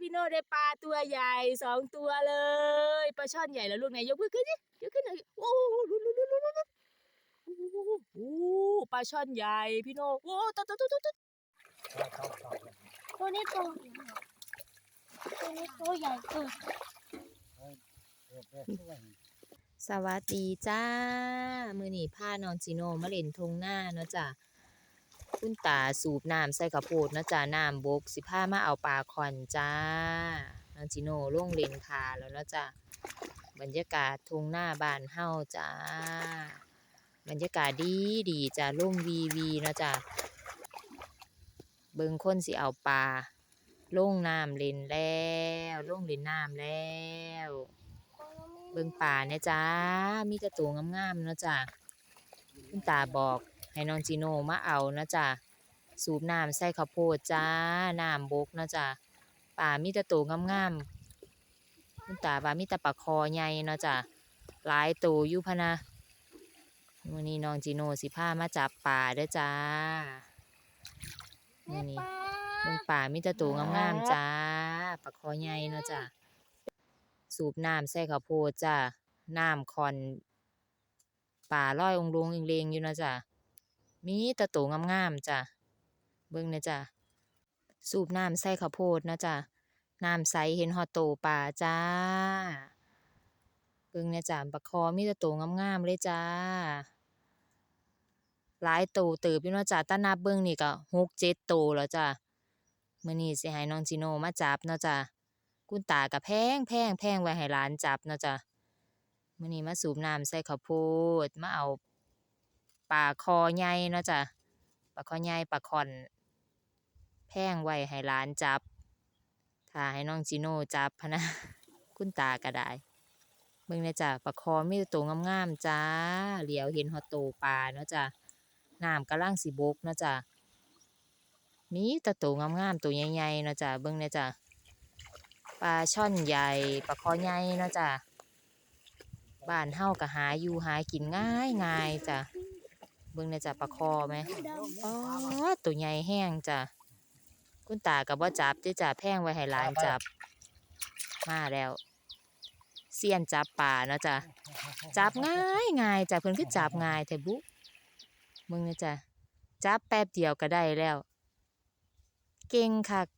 พี่โน่ได้ปลาตัวใหญ่สองตัวเลยปลาช่อนใหญ่แล้วลูกไหนยกมือขึ้นดิยกขึ้นหน่อยโอ้โหลุ้นลุ้นลุ้นลุ้นลุ้นโอ้ปลาช่อนใหญ่พี่โน่โอ้ตัวตัวตัวตัวตัวตัวนี้ตัวตัวนี้ตัวใหญ่เกินสวัสดีจ้า มือหนีพานองจิโนมาเล่นทงหน้าเนาะจ้ะ คุณตาสูบน้ำใส่ข้าวโพดนะจ้ะน้ำบกสิพามาเอาปลาคอนจ้าน้องจิโน่ลงเลนคาแล้วนะจ้ะบรรยากาศทงหน้าบ้านเฮาจ้า บรรยากาศดีดีจ้ะล่มวีวีนะจ้ะเบิงคนสิเอาปลาลงน้ำเล่นแล้วลงเล่นน้ำแล้ว เบิงป่าเนี่ยจ้ามีแต่ตัวงามๆนะจ้ะคุณตาบอก ให้น้องจีโน่มาเอานะจ้ะสูบน้ำใส่ข้าวโพดจ้าน้ำบกนะจ้ะป่ามีแต่ตัวงามๆคุณตาว่ามีแต่ปลาคอใหญ่นะจ้ะหลายตัวอยู่พะนะวันนี้น้องจีโน่สิพามาจับป่าเด้อจ้าแม่นี่ปลาเบิ่งป่ามีแต่ตัวงามๆจ้าปลาคอใหญ่เนาะจ้ะสูบน้ำใส่ข้าวโพดจ้ะน้ำคอนป่าลอยองลงอิงเลงอยู่นะจ้ะ มีตะโตวงามๆจ้ะเบิ่งนะจ้ะสูบน้ำใส่ข้าวโพดนะจ้ะน้ำใสเห็นฮอโตป่าจ้าเบิ่งนะจ้ะปลาคอมีต่โตวงามๆเลยจ้าหลายโตเติบอยู่เนาะจ้ะถ้านับเบิ่งนี่ก็หกเจ็ดโตแล้วจ้ะมื้อนี้สิให้น้องจิโนมาจับเนาะจ้ะคุณตากับแพงแพงแพงไว้ให้หลานจับเนาะจ้ะมื้อนี้มาสูบน้ำใส่ข้าวโพดมาเอา ปลาคอใหญ่เนาะจ้ะปลาคอใหญ่ปลาคอนแพงไว้ให้หลานจับถ้าให้น้องจิโน่จับพนะ คุณตาก็ได้เบิ่งเลยจ้ะปลาคอมีแต่ตัวงามๆจ้า เหลียวเห็นฮอโตปลาเนาะจ้ะน้ำกำลังสิบกเนาะจ้ะมีแต่ตัวงามๆตัวใหญ่ๆเนาะจ้ะเบิ่งเลยจ้ะปลาช่อนใหญ่ปลาคอใหญ่เนาะจ้ะบ้านเฮาก็หาอยู่หากินง่ายง่ายจ้ะ บิ่งเนี่ยจ้ะปลาคอไหมอ๋อตัวใหญ่แห้งจ้ะคุณตากับว่าจับเด้อจ้ะแพงไว้ให้หลานจับ มาแล้วเสียนจับป่าเนาะจ้ะจับง่ายง่ายจ้ะเพิ่นคือจับง่ายแท้บุเบิ่งเนี่ยจ้ะจับแป๊บเดียวก็ได้แล้ว เก่งคัก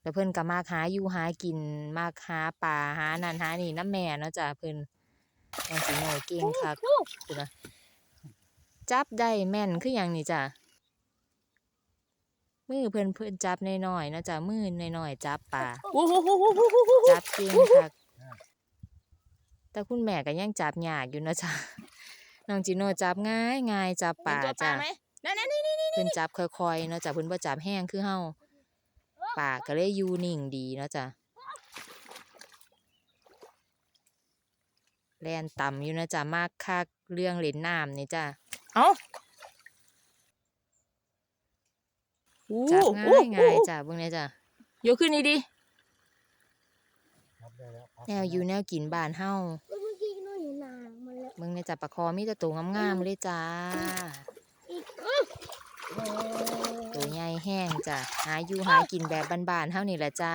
แล้วเพิ่นก็มักหาอยู่หากินมักหาปลาหานั่นหานี่น้ำแม่เนาะจ้ะเพิ่นน้องสิโง่เก่งคักพูดนะ จับได้แม่นคือหยังนี่จ้ะมือเพิ่นเพิ่นจับน้อยๆเนาะจ้ะมือน้อยๆจับปลาโอ้โหจับเก่งคักแต่คุณแม่ก็ยังจับยากอยู่เนาะจ้ะน้องจิโน่จับง่ายง่ายจับปลาเห็นตัวปลาจ้ะไหมนั่นนั่นนี่นี่เพิ่นจับค่อยๆเนาะจ้ะเพิ่นบ่จับแห้งคือเฮาปากก็เลยอยู่นิ่งดีเนาะจ้ะแล่นต่ำอยู่เนาะจ้ะมากคักเรื่องเล่นน้ำนี่จ้ะ เอ้าจับง่ายง่ายจ้ะเบิ่งเนี่ยจ้ะยกขึ้นนี่ดิแนวอยู่แนวกินบ้านเฮาเมื่อกี้หนูเห็นนางมันแล้วเบิ่งเนี่ยจ้ะปลาคอมีแต่ตัวงามๆเลยจ้าอีกตัวใหญ่แห้งจ้ะหาอยู่หากินแบบบ้านๆเฮานี่แหละจ้า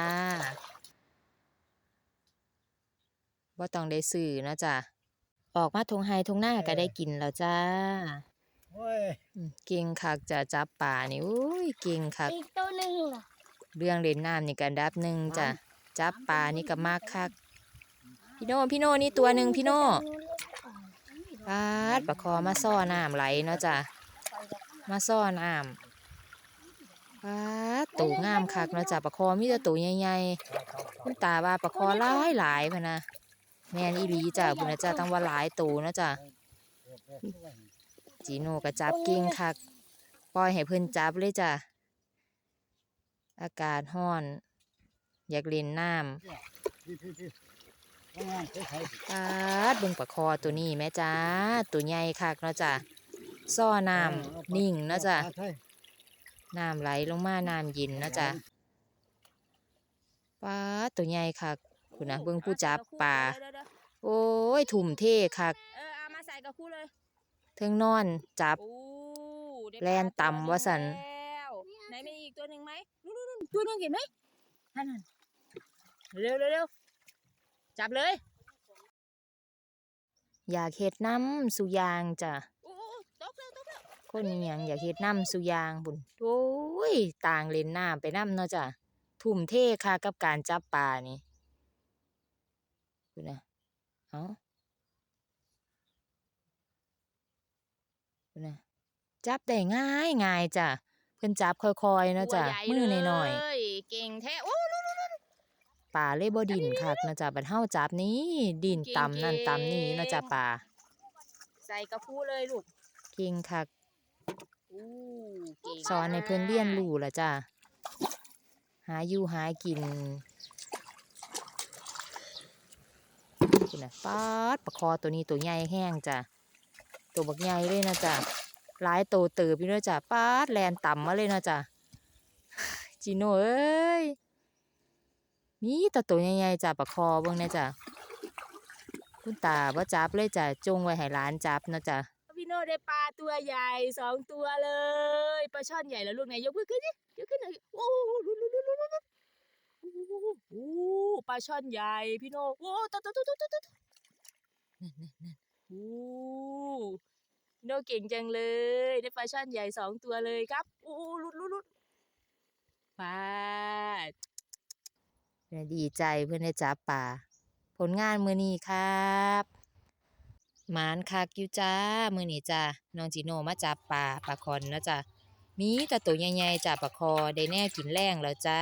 บ่ต้องได้ซื้อเนาะจ้ะ ออกมาทงไฮทงหน้าก็ได้กินแล้วจ้าโอ้ยอืมเก่งคักจะจับป่านี่โอ้ยเก่งคักอีกตัวหนึ่งล่ะเรื่องเล่นน้ำนี่กันดับหนึ่งจ้ะจับปลานี่ก็มากคัก พี่โน่พี่โน่นี่ตัวหนึ่งพี่โน่ปาดปลาคอมาซ่อน้ำไหลเนาะจ้ะมาซ่อน้ำปาดตัวงามคักเนาะจ้ะปลาคอมีแต่ตัวใหญ่ๆคุณตาว่าปลาคอหลายหลายพะนะ แม่นอีหลีจ้ะพุ่นะจ้ะตั้งว่าหลายตัวเนาะจ้ะจีโน่ก็จับเก่งคักปล่อยให้เพิ่นจับเลยจ้ะอากาศร้อน อยากเล่นน้ำพี่พี่พี่ทำงานใช้ใช้ปาดเบิ่งปลาคอตัวนี้แม่จ้าตัวใหญ่คักเนาะจ้ะซ่อน้ำนิ่งเนาะจ้ะน้ำไหลลงมาน้ำเย็นเนาะจ้ะป้าตัวใหญ่คักคุณนะเบิ่งผู้จับปลา โอ้ยถุ่มเทคักเออเอามาใส่กับคู่เลยเทิงนอนจับ โอ้ได้แล่นต่ำว่าซั่นแล้วไหนมีอีกตัวหนึ่งไหมนู่นนู่นนู่นตัวหนึ่งเห็นไหมนั่นๆเร็วเร็วเร็วจับเลยอยากเฮ็ดน้ำสุยางจ้ะโอ้ตกแล้วตกแล้วคนอิหยังอยากเฮ็ดน้ำสุยางบุญโอ้ยต่างเล่นน้ำไปน้ำเนาะจ้ะทุ่มเทค่ะกับการจับปลานี่ดูนะ เอาดูนะจับได้ง่ายง่ายจ้ะเพิ่นจับค่อยๆเนาะจ้ะตัวใหญ่มือน้อยเลยเก่งแท้โอ้ๆปลาเลยบ่ดินคักเนาะจ้ะบัดเฮาจับนี้ดินต่ำนั่นต่ำนี่เนาะจ้ะปลาใส่กระพูเลยลูกเก่งคักอู้เก่งสอนให้เพิ่นเรียนรู้ล่ะจ้ะหาอยู่หากิน คุณนะปาดปลาคอตัวนี้ตัวใหญ่แห้งจ้ะตัวบักใหญ่เลยนะจ้ะหลายโตเติบอยู่เนะจ้ะป๊าดแลนต่ำมาเลยนะจ้ะจิโน่เอ้ยมีแต่ตัวใหญ่ๆจ้ะปลาคอบิ่งน่จ้ะคุณตาบ่จับเลยจ้ะจงไว้ให้หลานจับนะจ้ะพี่โน่ได้ปลาตัวใหญ่สองตัวเลยปลาช่อนใหญ่แล้วลูกไหนยกมือขึ้นยกขึ้นหน่อยโอ้โห อ้ปลาช่อนใหญ่พี่โนโอ้ตุ๊ดตุ๊ดตุ๊ดตุ๊ดตุ๊ดนั่นนั่นนั่นโอ้โนเก่งจังเลย ได้ปลาช่อนใหญ่สองตัวเลยครับโอ้ลุ้นลุ้นลุ้นปลาเพิ่นดีใจเพื่อนได้จับป่าผลงานมือนี้ครับหมานคักอยู่จ้ามือนี้จ้าน้องจิโนมาจับป่าปลาคอนนะจ้ะมีแต่ตัวใหญ่ๆจ้าปลาคอได้แน่กินแรงแล้วจ้า